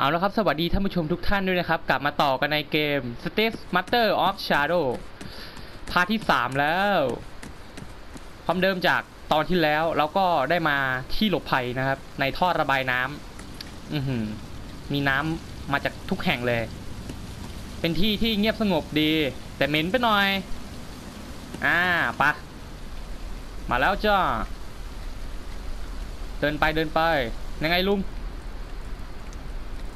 เอาละครับสวัสดีท่านผู้ชมทุกท่านด้วยนะครับ กลับมาต่อกันในเกม Step Master of Shadow พาร์ทที่ 3 แล้ว ความเดิมจากตอนที่แล้วเราก็ได้มาที่หลบภัยนะครับ ในท่อระบายน้ำอือหือมีน้ำมาจากทุกแห่งเลย เป็นที่ที่เงียบสงบดี แต่เหม็นไปหน่อย อ่าปะมาแล้วจ้าเดินไปเดินไปยังไงลุง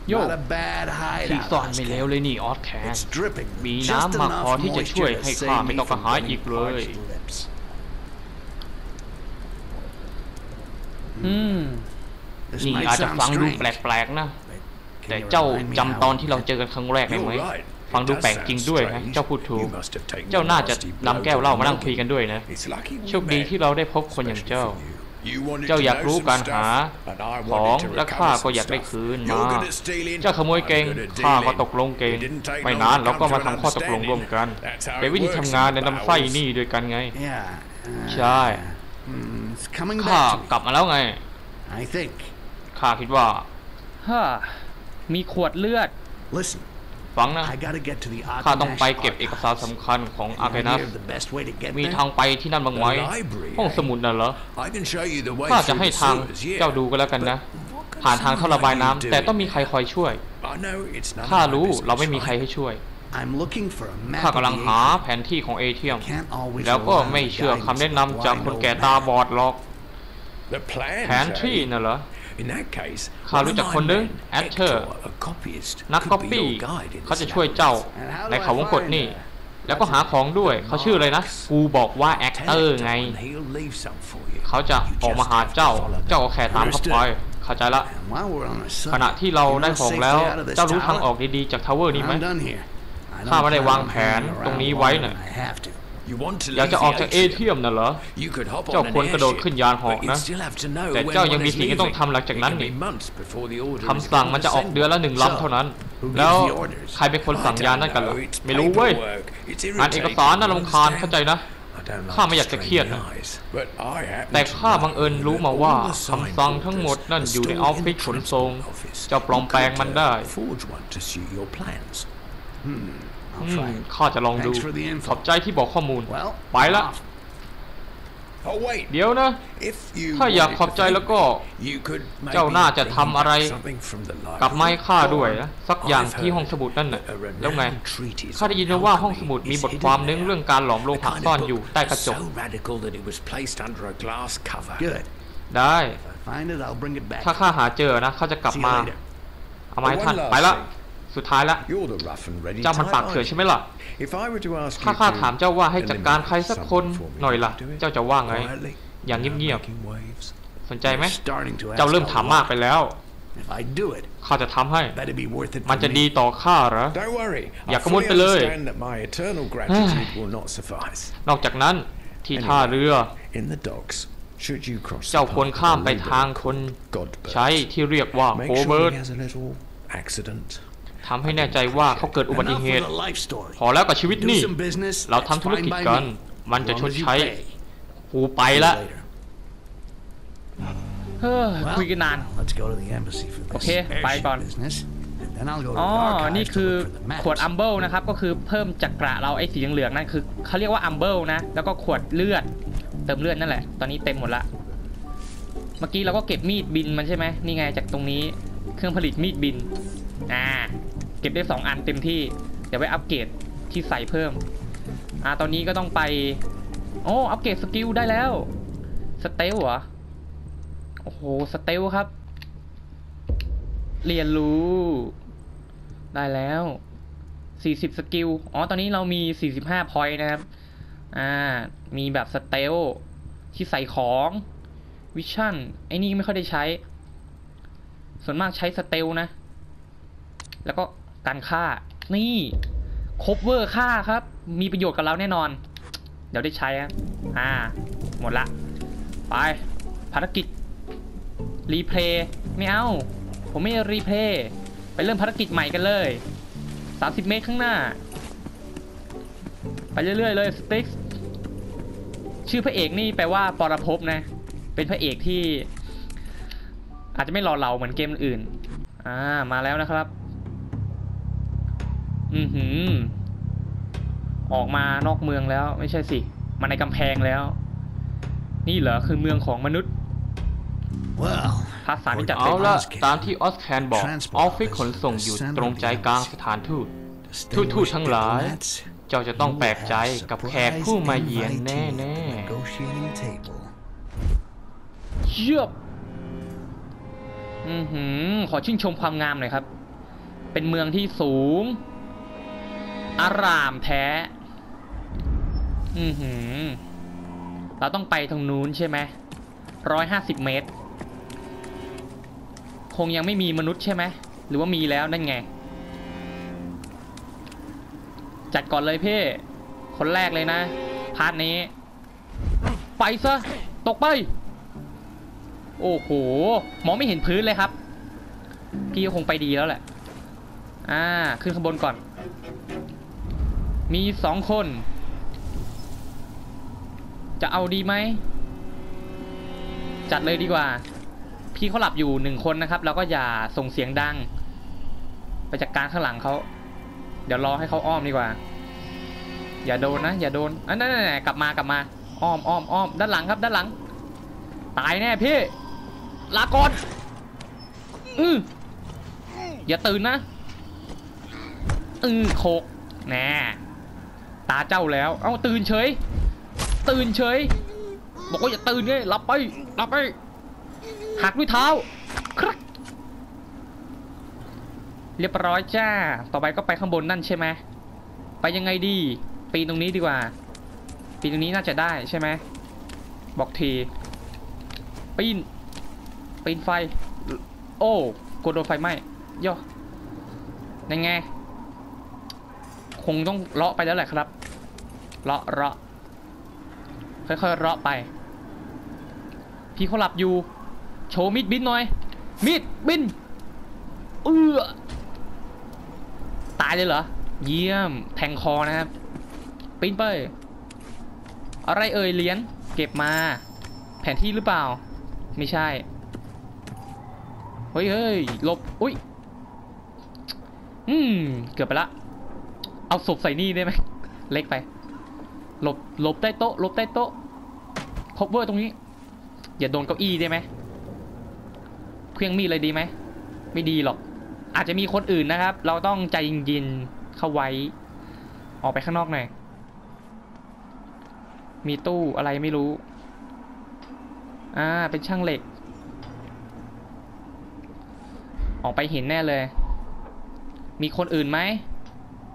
โย Not a bad ที่ hideout. ซ่อนไม่เลวเลยนี่ออสแคน It's dripping มี just น้ำมากพอ enough ที่จะช่วย moisture to ให้ save ข้าไม่ me ต้องกระ from หาย getting อีกเลย parched lips. อืม This นี่ might อาจจะ sound ฟังดู strange, แปลกๆนะ but แต่ can you เจ้า remind me จำ how ต it อนที่เราเจอกันครั้งแรกได้ไหม You're right. ฟัง It ดู does แปลกจริงด้วย sound ฮะ strange. เจ้าพูดถูก You must have taken เจ้าน่าจะ nasty นำแก้วเหล้ามานั่ง blow คุยกันด้วยนะ It's lucky we โชคดี met, ที่เราได้พบคนอย่าง especially เจ้า for you. You wanted เจ้า to อยาก know รู้ some การ stuff, หา and I ของ wanted to และ recover ข้า some ก็อยากได้ stuff. คืน You're มา good at stealing, เจ้าขโมย I'm เก่ง good at ข้าก็ dealing. ตกลงเก่ง It didn't take ไม่ long นาน to เราก็ come มา to an ทำข้อตกลงร่วมกัน understanding. That's how เป็น it วิธี works ทำงานใน in ลำไส้ Valve. นี่ด้วยกันไง Yeah. uh, ใช่ hmm, it's coming ข้า back to กลับมาแล้วไง me. I think. ข้าคิดว่าฮ่ามีขวดเลือด Listen, ฟังนะ I gotta get to the ข้าต้อง Arcanash ไปเก็บเอกสาร archives. สำคัญของอา Any ร์เกนัส idea of the best way to get มี there? ทางไปที่นั่นบ้างไหม The library, ห้อง eh? สมุดน่ะเหรอ I can show you the way ข้าจะ through ให้ the ทาง sewers, yeah. เจ้าดูก็แล้วกันนะ But what can ผ่านทางท่อ someone ระบาย like น้ำ you แต่ do? ต้องมีใครคอยช่วย I know it's none of ข้า my รู้ business, เราไม่มีใคร right? ให้ช่วย I'm looking for a map ข้า of กำลัง the หา Atrium. แผนที่ของเอเทียม Can't always แล้วก็ rely on ไม่ the เชื่อ guidance คำแนะ of นำจาก blind คน old แก่ตา man. บอดหรอก The plans, แผนที่ eh? น่ะเหรอ In that case, ข้ารู้จัก one of คน my นึง men, แอดเธอร์ Hector, a copyist, นัก could ก๊อป be ปี้ your guide in เขา this จะช่วยเจ้า And how do ใน I เขาวงกต find นี่ her? แล้วก็หาของด้วยเขาชื่ออะไรนะกูบอกว่าแอค Tell เตอร์ Hector ไง and he'll leave some for you. เขาจะ You ออกมา just หา have to เจ้า follow them. เจ้าก็แค่ตามเขาไปเข้าใจละ And while we're on the ขณะ subject, ที่เรา you ได้ know ของ safe แล้ว way out of this เจ้ารู้ทาง tower? ออกดีๆจากทาวเวอร์นี้ไหม I'm done here. I ข้า don't ไม่ได้ plan วาง on แผน hanging ตรงนี้ around ไว้ longer น่ะ than I have to. You want to อยาก leave จะออก the จากเอ atrium. เทียมน่ะเหรอ You could hop เจ้า on ควร an กระโดด airship, ขึ้นยานเหาะ but นะ you'd still have to know แต่ when เจ้ายัง one มี is สิ่งที่ต้อง leaving. ทำหลังจากนั้น It can นี่ be months before the order is คำสั่งมันจะออก sent. เดือนละหนึ่งลำเท่านั้น Who gives แล้ว the orders? ใครเป็นคนสั่งยานนั่นกันล่ะ I don't know, it's ไม่รู้เว้ย paperwork. It's งานเอกสารน่ารำคาญ irritating, เข้าใจนะ I don't like ข้าไม่อยากจะเครียด straining นะ eyes, but I happen แต่ to ข้า know บังเอิญรู้ that มาว่า all the คำสั่งทั้งหมดนั่น sign อยู่ใน orders อ are อฟฟิศ stored ข in น the ส่ง transport office. เจ้าปลอมแปลงมันได้ You could, uh, forge one to suit your plans. I'll อืม try. ข้าจะลองดู Thanks for the info. ขอบใจที่บอกข้อมูล Well, ไปละ I'm off. Oh wait, เดี๋ยวนะ if you ถ้าอยาก wanted ขอบ to ใจ thank แล้วก็ me, you could เจ้า maybe น่าจะ bring ทำ me อะไร back something from the กลับมาให้ข้า library. ด้วยนะ สักอย่าง I've ที่ห้อง heard สมุดนั่นน่ะ that a แล้วไง renowned treatise ข้าได้ยินมา on ว่าห้องส alchemy มุดมี is บท hidden ความนึง there. เรื่องการหลอมโล The หะ kind ซ่อน of อยู่ book ใต้กระจก so radical that it was placed under a glass cover. Good. ได้ If I find it, I'll bring it back. ถ้าข้าหาเจอนะ ข้าจะกลับ See you มา later. เอามาให้ท่าน One last ไปละ thing. สุดท้ายละ You're the rough and ready เจ้ามัน type, ปากเถื่อน aren't ใช่ไหมล่ะ you? If I were to ask ถ้า you ข้า to ถามเจ้าว่าให้จัดการ eliminate ใครสักคน someone for me, หน่อยล่ะ would you do it? เจ้าจะว่าไง Quietly, อย่าง without เงียบ making waves. ๆสนใจไหม You're starting to เจ้า ask เริ่ม a ถามมาก lot. ไปแล้ว If I do it, ข้าจะทำให้ better be worth it มัน for จะ me. ดีต่อข้าเหรอ Don't worry. I อย่ากังวล fully ไปเลย understand that my eternal gratitude will not suffice. นอกจากนั้นที่ท่าเรือ In the docks, should you cross เจ้า the ควร path ข้าม of a ไป leader ทางคน called Godbird, ใช้ที่เรียกว่า make โฮ sure เบิร์ต he has a little accident. ทำให้แน่ใจว่าเขาเกิดอุบัติ Enough เห with ตุ the life story. พอแล้วกับชีวิต Do นี่ some business. เรา that's ทำธุร fine กิจ by กัน me. มันจะ As ช long ด as you ใช้ pay. กูไป See you ละ later. เฮ้อ Well, คุยกันนาน Let's go to the embassy for this Okay, bye, airship Con. business. And then I'll go to อ๋อ the archives นี่ to คือ look for the maps. ขวดอัมเบิลนะครับ ก็คือเพิ่มจากกระเราไอ้สีเหลืองๆนั่นคือเขาเรียกว่าอัมเบิลนะ แล้วก็ขวดเลือด เติมเลือดนั่นแหละ ตอนนี้เต็มหมดละ เมื่อกี้เราก็เก็บมีดบินมันใช่ไหมนี่ไงจากตรงนี้ เครื่องผลิตมีดบิน อ่าเก็บได้สองอันเต็มที่ เดี๋ยวไปอัปเกรดที่ใส่เพิ่ม อ่า ตอนนี้ก็ต้องไป โอ้อัปเกรดสกิลได้แล้ว สเตลเหรอ โอ้โห สเตลครับ เรียนรู้ ได้แล้ว 40 สกิล อ๋อ ตอนนี้เรามี 45 พอยต์นะครับ อ่า มีแบบสเตลที่ใส่ของวิชั่น ไอ้นี่ไม่ค่อยได้ใช้ ส่วนมากใช้สเตลนะ แล้วก็ การฆ่า นี่คบเวอร์ฆ่าครับ มีประโยชน์กับเราแน่นอน เดี๋ยวได้ใช้อะอ่า หมดละ ไปภารกิจรีเพลย์ไม่เอา ผมไม่รีเพลย์ไปเริ่มภารกิจใหม่กันเลย 30 เมตรข้างหน้า ไปเรื่อยๆเลยสติ๊กชื่อพระเอกนี่แปลว่าปรภพนะ เป็นพระเอกที่ อาจจะไม่หล่อเหลาเหมือนเกมอื่น อ่า มาแล้วนะครับ อือหือ ออกมานอกเมืองแล้ว ไม่ใช่สิมาในกำแพงแล้ว นี่เหรอคือเมืองของมนุษย์ Well, ภาษาที่จัดเอาเต็มละตามที่ออสแคนบอก ออฟฟิศขนส่งอยู่ตรงใจกลางสถานทูต to stay ทูตทูต with ทั้งหลาย diplomats, เจ้าจะต้องแปลกใจ you'll have กับแขก surprise ผู้มาเยือน invitee แน่ at the แน่ negotiating table. เยียบอือหือ ขอชื่นชมความงามหน่อยครับ เป็นเมืองที่สูง อารามแท้ อือหือ เราต้องไปทางนู้นใช่ไหมร้อยห้าสิบเมตร คงยังไม่มีมนุษย์ใช่ไหม หรือว่ามีแล้วนั่นไง จัดก่อนเลยเพ่คนแรกเลยนะ พาร์ทนี้ ไปซะ ตกไป โอ้โห มองไม่เห็นพื้นเลยครับ พี่ก็คงไปดีแล้วแหละ อ่า ขึ้นข้างบนก่อน มีสองคน จะเอาดีไหม จัดเลยดีกว่า พี่เขาหลับอยู่หนึ่งคนนะครับ แล้วก็อย่าส่งเสียงดัง ไปจัดการข้างหลังเขา เดี๋ยวรอให้เขาอ้อมดีกว่า อย่าโดนนะ อย่าโดนอันนั้นๆๆกลับมากลับมา อ้อมอ้อมอ้อมด้านหลังครับ ด้านหลัง ตายแน่พี่ ลาก่อนอืออย่าตื่นนะอือโคกแน่ ตาเจ้าแล้ว เอ้าตื่นเฉย ตื่นเฉย บอกว่าอย่าตื่นไงหลับไปหลับไป หักด้วยเท้าครับเรียบร้อยจ้า ต่อไปก็ไปข้างบนนั่นใช่ไหมไปยังไงดี ปีนตรงนี้ดีกว่า ปีนตรงนี้น่าจะได้ใช่ไหมบอกที ปีน ปีนไฟ โอ้กลัวโดนไฟไหม้ย่อยังไง คงต้องเลาะไปแล้วแหละครับ เลาะเลาะค่อยๆเลาะไป พี่เขาหลับอยู่ โชว์มีดบินหน่อย มีดบินเอื้อตายเลยเหรอ เยี่ยม แทงคอนะครับปีนไป อะไรเอ่ยเหรียญเก็บมา แผนที่หรือเปล่า ไม่ใช่ เฮ้ยเฮ้ยหลบ อุ้ย อืม เกือบไปละ เอาศพใส่นี่ได้ไหม เล็กไป หลบหลบใต้โต๊ะหลบใต้โต๊ะคบเวอร์ตรงนี้ อย่าโดนเก้าอี้ได้ไหมเครื่องมีดเลยดีไหมไม่ดีหรอก อาจจะมีคนอื่นนะครับ เราต้องใจเย็นๆเข้าไว้ ออกไปข้างนอกหน่อยมีตู้อะไรไม่รู้ อ่า เป็นช่างเหล็ก ออกไปเห็นแน่เลย มีคนอื่นไหม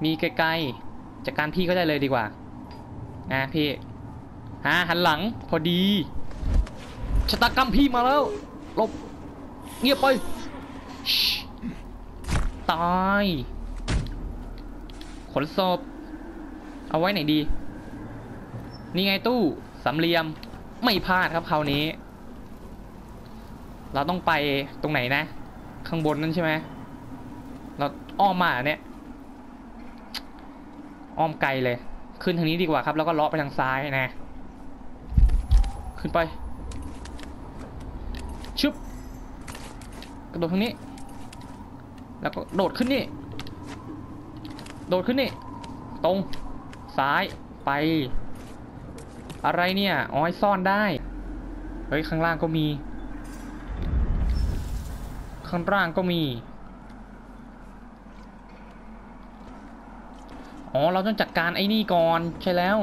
มีไกลๆ จากการพี่ก็ได้เลยดีกว่า นะพี่ฮะหันหลังพอดีชะตากรรมพี่มาแล้วหลบเงียบไปตายขนศพเอาไว้ไหนดี นี่ไงตู้สามเหลี่ยมไม่พลาดครับคราวนี้ เราต้องไปตรงไหนนะ ข้างบนนั่นใช่ไหมเราอ้อมมาเนี่ย อ้อมไกลเลย ขึ้นทางนี้ดีกว่าครับ แล้วก็เลาะไปทางซ้ายนะ ขึ้นไป ชึบ กระโดดทางนี้ แล้วก็โดดขึ้นนี่ โดดขึ้นนี่ ตรง ซ้าย ไป อะไรเนี่ยอ๋อให้ซ่อนได้ เฮ้ย ข้างล่างก็มี ข้างล่างก็มี อ๋อ เราต้องจัดการไอ้นี่ก่อนใช่แล้ว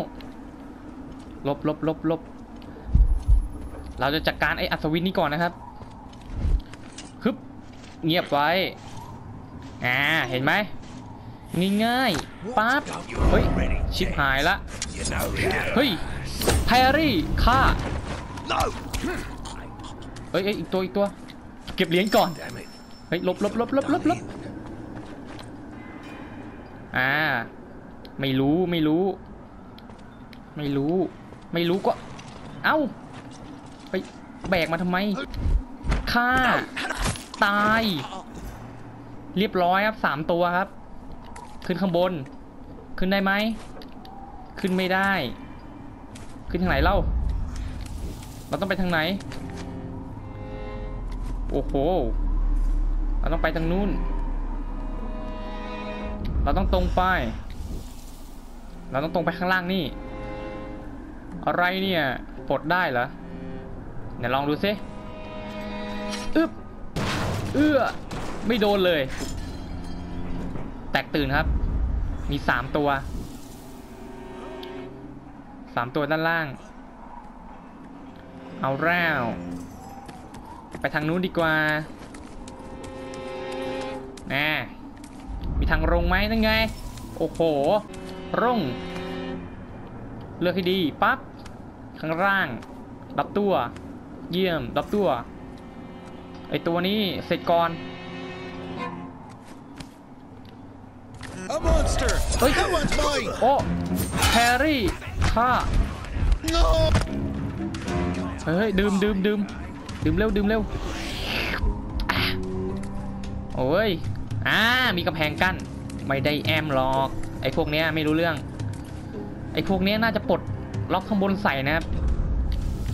ลบลบลบลบเราจะจัดการไอ้อัศวินนี้ก่อนนะครับฮึบเงียบไว้ อ่า เห็นไหมง่ายๆปั๊บ เฮ้ย ชิบหายละ เฮ้ยแพรรี่ฆ่าเฮ้ยเอ้ยอีกตัวอีกตัว เก็บเหรียญก่อน เฮ้ยลบลบลบลบลบลบอ่า ไม่รู้ไม่รู้ ไม่รู้ ไม่รู้ก็ เอ้า ไปแบกมาทำไมฆ่า ตาย เรียบร้อยครับสามตัวครับ ขึ้นข้างบน ขึ้นได้ไหม ขึ้นไม่ได้ ขึ้นทางไหนเล่า เราต้องไปทางไหน โอ้โห เราต้องไปทางนู้น เราต้องตรงไป เราต้องตรงไปข้างล่างนี่ อะไรเนี่ยปลดได้เหรอเดี๋ยวลองดูซิอึบเอื้อไม่โดนเลย แตกตื่นครับ มีสามตัวสามตัวด้านล่าง เอาแล้วไปทางนู้นดีกว่าแน่มีทางลงไหมนั่นไง โอ้โห ร่ง เลือกให้ดีปั๊บข้างล่างดับตัว เยี่ยมดับตัว ไอตัวนี้เสร็จก่อน A monster! Oi. That one's mine! โอ้แฮร์รี่ฆ่า No! เฮ้ยดื่มดื่มดื่มดื่มเร็วดื่มเร็วอะโอ้ยอ่ามีกำแพงกั้นไม่ได้แอมหรอกไอ้พวกเนี้ยไม่รู้เรื่อง ไอ้พวกเนี้ยน่าจะปลดล็อกข้างบนใส่นะครับ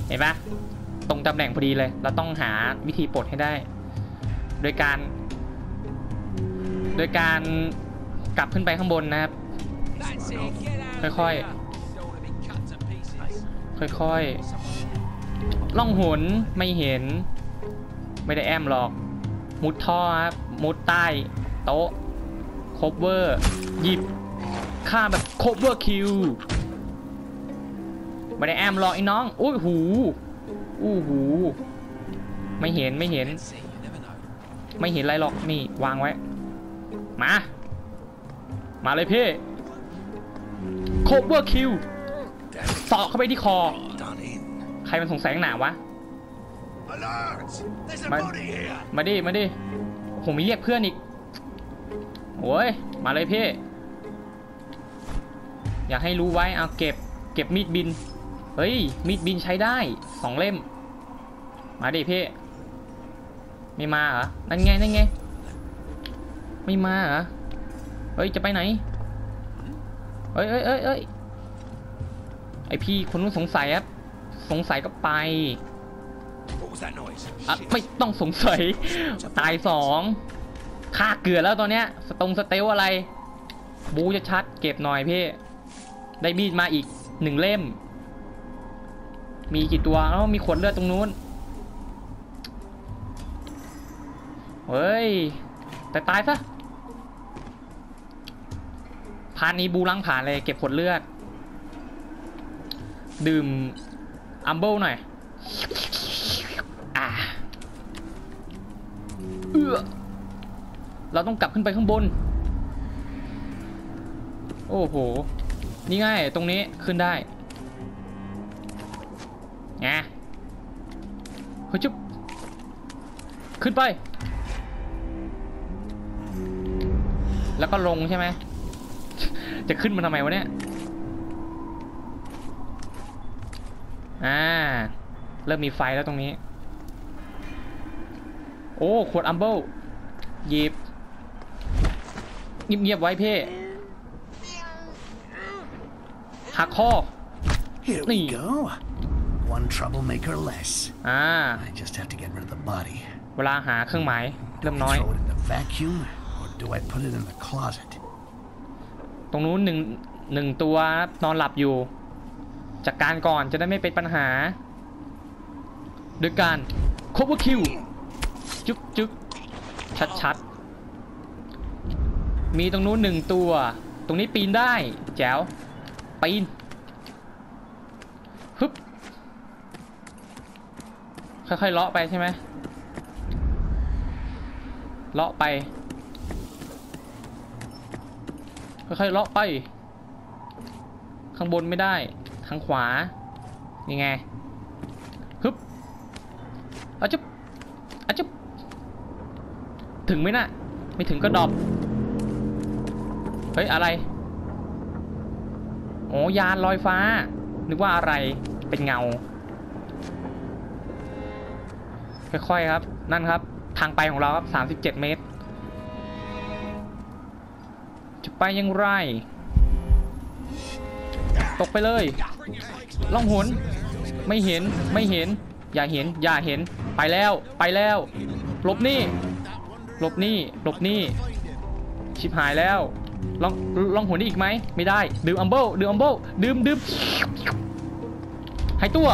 เห็นปะตรงตำแหน่งพอดีเลย เราต้องหาวิธีปลดให้ได้ โดยการ โดยการกลับขึ้นไปข้างบนนะครับ ค่อยๆ ค่อยๆ ล่องหนไม่เห็น ไม่ได้แอมหรอก มุดท่อครับ มุดใต้ โต๊ะคบเวอร์ หยิบ ฆ่าแบบคบเวอร์คิวไม่ได้แอมหรอกไอ้น้องอุ้ยหูอู้หู ไม่เห็นไม่เห็น ไม่เห็นอะไรหรอกนี่วางไว้ มา มาเลยพี่คบเวอร์คิวสอกเข้าไปที่คอ ใครมันสงสัยข้างหนาวะ Alert! There's a Man. body here! มาดิมาดิผมมีเรียกเพื่อนอีกโอ้ย มาเลยพี่ อยากให้รู้ไว้เอาเก็บเก็บมีดบิน เฮ้ย มีดบินใช้ได้สองเล่ม มาดิพี่ไม่มาเหรอ นั่นไง นั่นไง ไม่มาเหรอ เฮ้ย จะไปไหนเอ้ยเอ้ยเอ้ยเอ้ยไอพี่คนนู้นสงสัยครับ สงสัยก็ไป What was that noise? อะไม่ต้องสงสัย ตายสองค่าเกลือแล้วตอนเนี้ย สตรงสเตลอะไร บูจะชัด เก็บหน่อยพี่ ได้มีดมาอีกหนึ่งเล่ม มีกี่ตัวแล้วมีขวดเลือดตรงนู้นเฮ้ยแต่ตายซะพานนี้บูลังผ่านเลยเก็บขวดเลือด ดื่มอัมเบิลหน่อยอ่าเอือเราต้องกลับขึ้นไปข้างบน โอ้โห นี่ง่ายตรงนี้ขึ้นได้ไงเฮ้ยจุ๊บขึ้นไป แล้วก็ลงใช่ไหม จะขึ้นมาทำไมวะเนี่ย อ่า เริ่มมีไฟแล้วตรงนี้ โอ้ ขวดอัมเบิลหยิบเงียบๆไว้เพ่ หักคอ Here Nee. we go. One troublemaker less. อ่า I just have to get rid of the body. เวลาหาเครื่องหมายเริ่มน้อย Throw it in the vacuum, or do I put it in the closet? ตรงนู้นหนึ่งหนึ่งตัวครับนอนหลับอยู่ จัดการก่อนจะได้ไม่เป็นปัญหาโดยการ cover kill จุ๊กจุ๊กชัดชัดๆมีตรงนู้นหนึ่งตัว ตรงนี้ปีนได้ แจ๋ว ปีนฮึบค่อยๆเลาะไปใช่ไหมเลาะไป ค่อยๆเลาะไป ข้างบนไม่ได้ ทางขวา ยังไง ฮึบอาจุ๊บอาจุ๊บถึงไหมน่ะ ไม่ถึงก็ดรอป เฮ้ย อะไร โอ้ยานลอยฟ้า นึกว่าอะไรเป็นเงา ค่อยๆครับ นั่นครับ ทางไปของเราครับ 37 เมตร จะไปยังไร ตกไปเลยล่องหนไม่เห็นไม่เห็น อย่าเห็น อย่าเห็นไปแล้วไปแล้วหลบนี่หลบนี่หลบนี่ ชิบหายแล้ว ลองลองหัวนี่อีกไหมไม่ได้ ดื่มอัมเบิลดื่มอัมเบิลดื่มดื่มหายตัว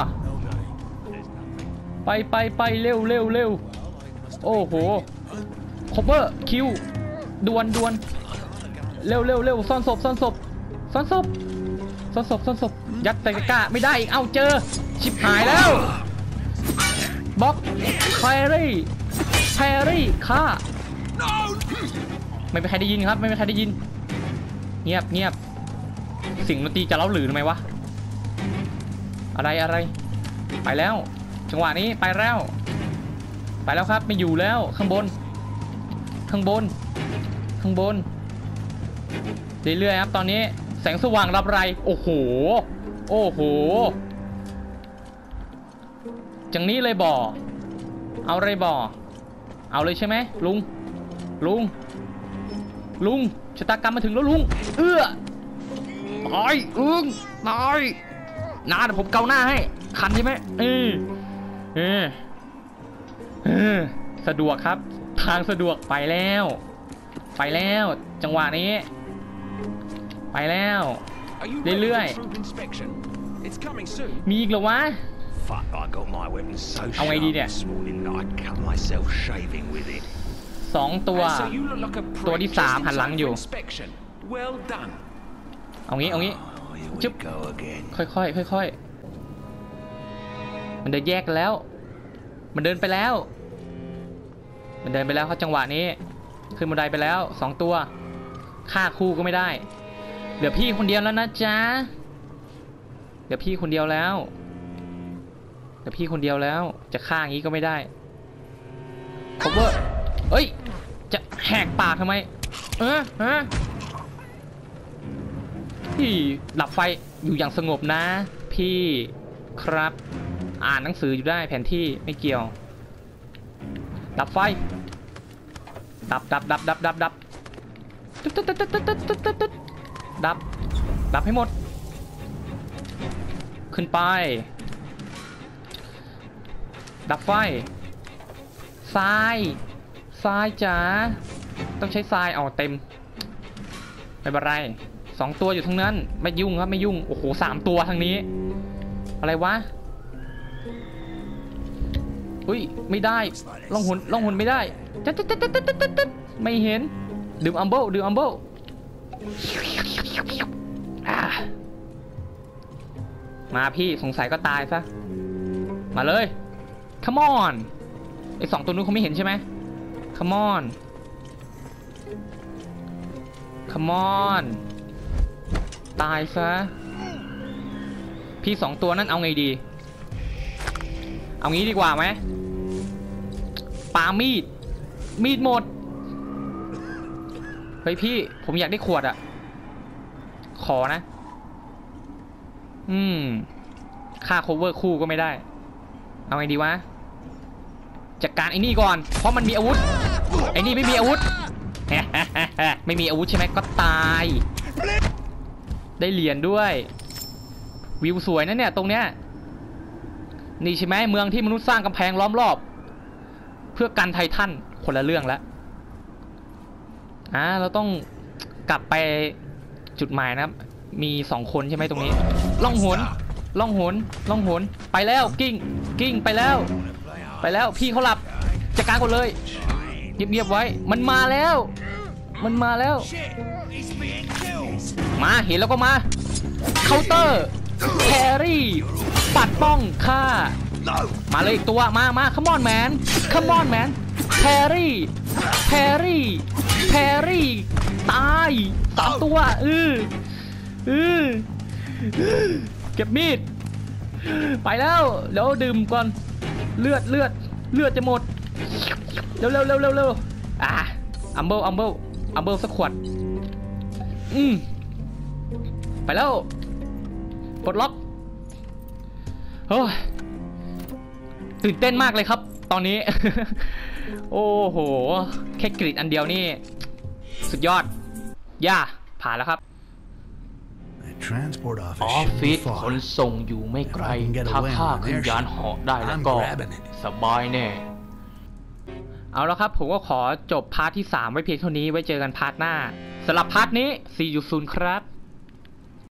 ไปไปไปเร็วเร็วเร็วโอ้โหคอปเปอร์คิวดวนดวนเร็วเร็วเร็วซ่อนศพซ่อนศพซ่อนศพซ่อนศพซ่อนศพยัดใส่ตะกร้าไม่ได้อีกเอาเจอ ชิบหายแล้วบล็อกแพรรี่แพรรี่ฆ่าไม่มีใครได้ยินครับ ไม่มีใครได้ยิน เงียบเงียบสิ่งดนตรีจะเล่าหรือทำไมวะ อะไรอะไร ไปแล้ว จังหวะนี้ไปแล้ว ไปแล้วครับไม่อยู่แล้วข้างบน ข้างบน ข้างบน เรื่อยๆครับตอนนี้แสงสว่างรับไร โอ้โห โอ้โห จังนี้เลยบ่อ เอาเลยบ่อ เอาเลยใช่ไหมลุง ลุง ลุง ชะตากรรมมาถึงแล้วลุง เอื้อตายอึ้งตายนาเดี๋ยวผมเกาหน้าให้ คันใช่ไหมเออเออเออสะดวกครับ ทางสะดวกไปแล้ว ไปแล้ว จังหวะนี้ ไปแล้ว Are you Lê ready Lưới. for troop inspection? It's coming soon. มีอีกเหรอวะ Fuck, I got my weapon so Ông sharp ấy đi nè. this morning that I cut myself shaving with it. สองตัว so you look like a ตัว prick ที่ just สาม in หันหลัง time อยู่ for inspection. Well done. เอางี้เอางี้ Oh, here we Chúc. go again. ค่อยๆค่อยๆมันเดินแยกกันแล้ว มันเดินไปแล้ว มันเดินไปแล้วครับจังหวะนี้ ขึ้นบันไดไปแล้วสองตัวฆ่าคู่ก็ไม่ได้ เหลือพี่คนเดียวแล้วนะจ๊ะเหลือพี่คนเดียวแล้วเหลือพี่คนเดียวแล้ว จะฆ่าอย่างนี้ก็ไม่ได้ cover เอ้ย จะแหกปากทำไม เออฮะพี่ดับไฟอยู่อย่างสงบนะ พี่ครับ อ่านหนังสืออยู่ได้แผนที่ไม่เกี่ยว ดับไฟ ดับดับดับดับดับดับดตึ๊ดตึ๊ดตึ๊ดตึ๊ดตึ๊ดตึ๊ดตึ๊ดดับดับให้หมด ขึ้นไป ดับไฟทราย ทรายจ๋าต้องใช้ทรายเอาเต็มไม่เป็นไรสองตัวอยู่ทั้งนั้น ไม่ยุ่งครับไม่ยุ่งโอ้โหสามตัวทางนี้ อะไรวะอุ้ยไม่ได้ล่องหุนล่องหุนไม่ได้ตึ๊ดตึ๊ดตึ๊ดตึ๊ดตึ๊ดตึ๊ดตึ๊ดไม่เห็นดื่มอัมเบิลดื่มอัมเบิลอ่ามาพี่สงสัยก็ตายซะมาเลย come on ไอสองตัวนู้นเขาไม่เห็นใช่ไหม come on come on ตายซะ พี่สองตัวนั้นเอาไงดี เอางี้ดีกว่าไหมปามีด มีดหมด เฮ้ยพี่ ผมอยากได้ขวดอะขอนะ อืม ค่า cover คู่ก็ไม่ได้ เอาไงดีวะ จัดการไอ้นี่ก่อน เพราะมันมีอาวุธ อ้นี่ไม่มีอาวุธ ไม่มีอาวุธใช่ไหมก็ตาย ได้เหรียญด้วย วิวสวยนะเนี่ยตรงเนี้ย นี่ใช่ไหมเมืองที่มนุษย์สร้างกำแพงล้อมรอบ เพื่อกันไททันคนละเรื่องแล้วอ่าเราต้องกลับไปจุดหมายนะครับ มีสองคนใช่ไหมตรงนี้ ล่องหนล่องหนล่องหนไปแล้วกิ้งกิ้งไปแล้ว ไปแล้วพี่เขาหลับจัดการก่อนเลย เงียบๆไว้ มันมาแล้ว มันมาแล้ว มาเห็นแล้วก็มาเคาน์เตอร์แครี่ ปัดป้องฆ่า มาเลยอีกตัว มามาคัมอนแมนคัมอนแมนแพรี่แพรี่แพรี่ ตายสามตัวอืออืออเก็บมีด ไปแล้ว เดี๋ยวดื่มก่อน เลือดเลือด เลือดจะหมด เร็วเร็วเร็วเร็วเร็วอะอัมเบิลอัมเบิลอัมเบิลสักขวด อืมไปแล้วปลดล็อกโอ้ยตื่นเต้นมากเลยครับ ตอนนี้ โอ้โห แค่กรีดอันเดียวนี่ สุดยอด ย่า ผ่านแล้วครับ The transport อ office อฟ shouldn't ฟิ be ศข far. นส่งอยู่ไม่ไกล ถ้าข้าขึ้นยานเหาะได้แล้วก็ I'm grabbing it. สบายแน่ เอาละครับ ผมก็ขอจบพาร์ทที่ 3 ไว้เพียงเท่านี้ไว้เจอกันพาร์ทหน้าสำหรับพาร์ทนี้ see you soon ครับ